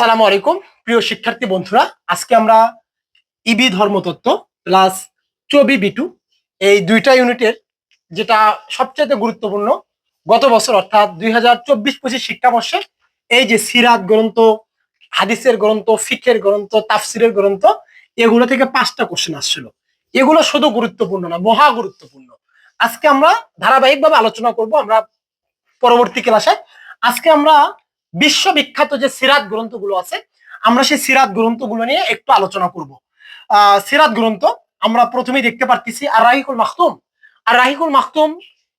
আসসালামু আলাইকুম। প্রিয় শিক্ষার্থী বন্ধুরা, আজকে আমরা ইবি ধর্মতত্ত্ব প্লাস চবি বিটু এই দুইটা ইউনিটের যেটা সবচেয়ে গুরুত্বপূর্ণ, গত বছর অর্থাৎ দুই হাজার চব্বিশ পঁচিশ শিক্ষাবর্ষে এই যে সিরাত গ্রন্থ, হাদিসের গ্রন্থ, ফিকের গ্রন্থ, তাফসিরের গ্রন্থ, এগুলো থেকে পাঁচটা কোশ্চেন আসছিল। এগুলো শুধু গুরুত্বপূর্ণ না, মহা গুরুত্বপূর্ণ। আজকে আমরা ধারাবাহিকভাবে আলোচনা করব, আমরা পরবর্তী ক্লাসে আজকে আমরা বিশ্ববিখ্যাত যে সিরাত গ্রন্থগুলো আছে, আমরা সেই সিরাত গ্রন্থগুলো নিয়ে একটু আলোচনা করব। আহ, সিরাত গ্রন্থ আমরা প্রথমেই দেখতে পারতেছি আর রাহিকুল মাহতুম আর রাহিকুল মাহতুম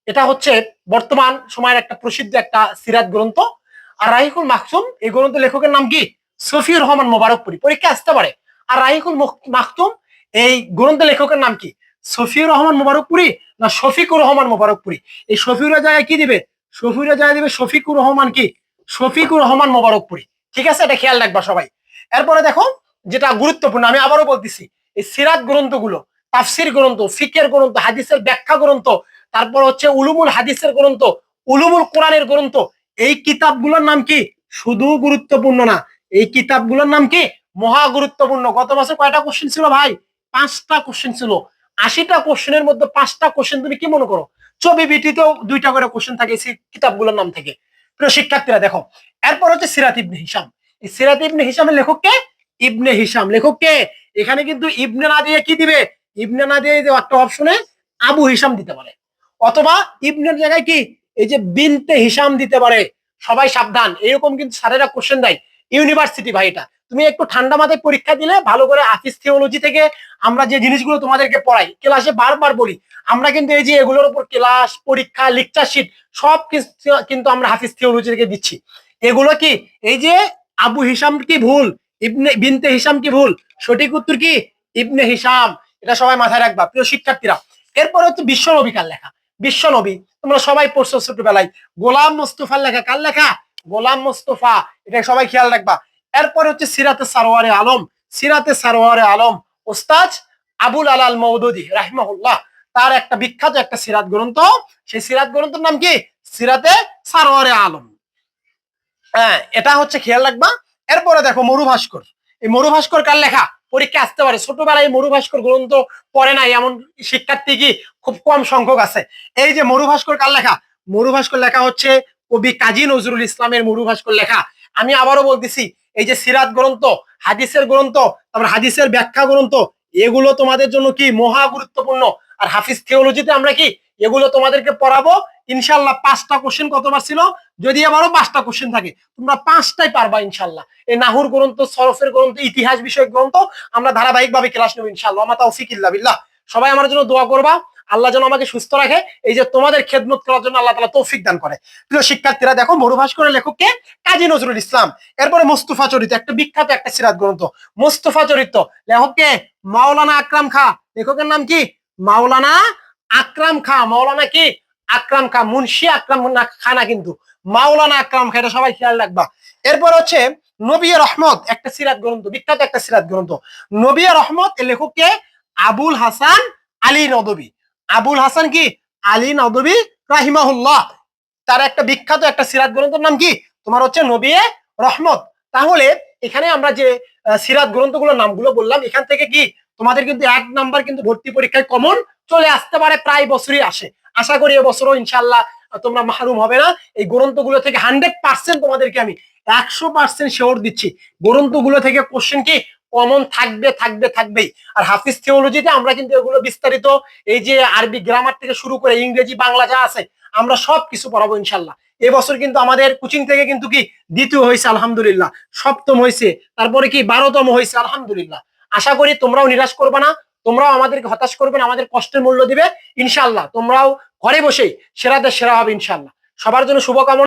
এটা হচ্ছে বর্তমান সময়ের একটা প্রসিদ্ধ একটা সিরাত গ্রন্থ। আর রাহিকুল মাহতুম এই গ্রন্থ লেখকের নাম কি? সফিউর রহমান মোবারকপুরি পরীক্ষা আসতে পারে। আর রাহিকুল মাহতুম এই গ্রন্থ লেখকের নাম কি? সফিউর রহমান মোবারকপুরি না শফিকুর রহমান মোবারকপুরি এই শফিউরের জায়গায় কি দিবে? শফিউরের জায়গায় দিবে শফিকুর রহমান কি? শফিকুর রহমান মোবারকপুরি। ঠিক আছে? এটা খেয়াল রাখবা সবাই। এরপরে দেখো, যেটা গুরুত্বপূর্ণ, আমি আবারও বলতেছি, এই সিরাত গ্রন্থগুলো, তাফসির গ্রন্থ, ফিকের গ্রন্থ, হাদিসের ব্যাখ্যা গ্রন্থ, তারপর হচ্ছে উলুমুল হাদিসের গ্রন্থ, উলুমুল কোরআনের গ্রন্থ, এই কিতাবগুলোর নাম কি? শুধু গুরুত্বপূর্ণ না, এই কিতাবগুলোর নাম কি? মহা গুরুত্বপূর্ণ। গত মাসে কয়টা কোশ্চেন ছিল ভাই? পাঁচটা কোশ্চেন ছিল। আশিটা কোশ্চেনের মধ্যে পাঁচটা কোশ্চেন তুমি কি মনে করো? ছবি বিটিতেও দুইটা করে কোশ্চেন থাকে সেই কিতাবগুলোর নাম থেকে। প্রিয় শিক্ষার্থীরা, দেখো, এরপর হচ্ছে সিরাত ইবনে হিসাম সিরাত ইবনে হিসামের লেখক কে? ইবনে হিসাম লেখক কে? এখানে কিন্তু ইবনে না দিয়ে কি দিবে? ইবনে না দিয়ে যে একটা অপশনে আবু হিসাম দিতে পারে। অথবা ইবনের জায়গায় কি? এই যে বিনতে হিসাম দিতে পারে। সবাই সাবধান। এরকম কিন্তু স্যারেরা কোশ্চেন দেয়। ইউনিভার্সিটি ভাই এটা। তুমি একটু ঠান্ডা মাথায় পরীক্ষা দিলে ভালো করে আফিস থিওলজি থেকে আমরা যে জিনিসগুলো তোমাদেরকে পড়াই, ক্লাসে বারবার বলি আমরা কিন্তু এই যে এগুলোর উপর ক্লাস পরীক্ষা লেকচার শিট সব কিন্তু আমরা হাফিজ থিওলজি থেকে দিচ্ছি। এগুলো কি? এই যে আবু হিসাম কি ভুল? ইবনে, বিনতে হিসাম কি ভুল? সঠিক উত্তর কি? ইবনে হিসাম। এটা সবাই মাথায় রাখবা, প্রিয় শিক্ষার্থীরা। এরপরে হচ্ছে বিশ্ব নবিকার লেখা? বিশ্ব নবী। তোমরা সবাই পড়ছো ছোটবেলায়। গোলাম মোস্তফার লেখা কার লেখা? গোলাম মোস্তফা। এটা সবাই খেয়াল রাখবা। এরপরে হচ্ছে সিরাতে সারোয়ারে আলম। সিরাতে সারোয়ারে আলম। ওস্তাজ আবুল আলাল মৌদুদি, রাহিমাহুল্লাহ। তার একটা বিখ্যাত একটা সিরাত গ্রন্থ। সেই সিরাত গ্রন্থের নাম কি? সিরাতে সারোয়ারে আলম। হ্যাঁ এটা হচ্ছে খেয়াল রাখবা। এরপরে দেখো মরু ভাস্কর এই মরু ভাস্কর কার লেখা? পরীক্ষা আসতে পারে। ছোটবেলায় মরু ভাস্কর গ্রন্থ পড়ে নাই। এমন শিক্ষার্থী কি খুব কম সংখ্যক আছে। এই যে মরু ভাস্কর কার লেখা? মরু ভাস্কর লেখা হচ্ছে কবি কাজী নজরুল ইসলামের মরু ভাস্কর লেখা। আমি আবারও বলতেছি, এই যে সিরাত গ্রন্থ, হাদিসের গ্রন্থ, তারপর হাদিসের ব্যাখ্যা গ্রন্থ, এগুলো তোমাদের জন্য কি মহা গুরুত্বপূর্ণ? আর হাফিজ থিওলজিতে আমরা কি এগুলো তোমাদেরকে পড়াবো? ইনশাল্লাহ পাঁচটা কোশ্চেন কতবার ছিল? যদি আবারও পাঁচটা কোশ্চেন থাকে, তোমরা পাঁচটাই পারবা ইনশাল্লাহ। এই নাহুর গ্রন্থ, সরফের গ্রন্থ, ইতিহাস বিষয়ক গ্রন্থ আমরা ধারাবাহিক ভাবে ক্লাস নেব ইনশাল্লাহ। আমার তৌফিক ইল্লা বিল্লাহ। সবাই আমার জন্য দোয়া করবা। আল্লাহ যেন আমাকে সুস্থ রাখে। এই যে তোমাদের খেদমত করার জন্য আল্লাহ তালা তৌফিক দান করে। প্রিয় শিক্ষার্থীরা, দেখো মরুভাস্করের লেখককে কাজী নজরুল ইসলাম, এরপরে মোস্তফা চরিত্র একটা বিখ্যাত একটা সিরাত গ্রন্থ। মোস্তফা চরিত্র লেখককে মাওলানা আকরাম খা, লেখকের নাম কি? মাওলানা আকরাম খা, মাওলানা কি? আকরাম খা, মুন্সি আকরাম খা না কিন্তু। মাওলানা আকরাম খা, এটা সবাই খেয়াল রাখবা। এরপর হচ্ছে নবিয়া রহমত, একটা সিরাত গ্রন্থ, বিখ্যাত একটা সিরাত গ্রন্থ। নবিয়া রহমত এর লেখককে আবুল হাসান আলী নদবী। আবুল হাসান কি? আলী নদবী রাহিমাহুল্লাহ। তার একটা বিখ্যাত একটা সিরাত গ্রন্থের নাম কি? তোমার হচ্ছে নবিয়ে রহমত। তাহলে এখানে আমরা যে সিরাত গ্রন্থগুলোর নামগুলো বললাম, এখান থেকে কি তোমাদের কিন্তু এক নাম্বার কিন্তু ভর্তি পরীক্ষায় কমন চলে আসতে পারে, প্রায় বছরই আসে। আশা করি এবছরও ইনশাল্লাহ তোমরা মাহরুম হবে না। এই গ্রন্থগুলো থেকে হান্ড্রেড পার্সেন্ট তোমাদেরকে আমি একশো পার্সেন্ট শিওর দিচ্ছি। গ্রন্থগুলো থেকে কোশ্চেন কি? কমন থাকবে থাকবে, থাকবেই। আর হাফিজ থিওলজিতে আমরা কিন্তু এগুলো বিস্তারিত, এই যে আরবি গ্রামার থেকে শুরু করে ইংরেজি, বাংলা যা আছে, আমরা সব কিছু পড়াবো ইনশাল্লাহ এবছর কিন্তু আমাদের কোচিং থেকে কিন্তু কি? দ্বিতীয় হয়েছে, আলহামদুলিল্লাহ। সপ্তম হয়েছে, তারপরে কি? বারোতম হয়েছে, আলহামদুলিল্লাহ। আশা করি তোমরাও নিরাশ করবে না, তোমরাও আমাদেরকে হতাশ করবে না, আমাদের কষ্টের মূল্য দিবে। ইনশাল্লাহ তোমরাও ঘরে বসেই সেরাদের সেরা হবে ইনশাল্লাহ সবার জন্য শুভকামনা।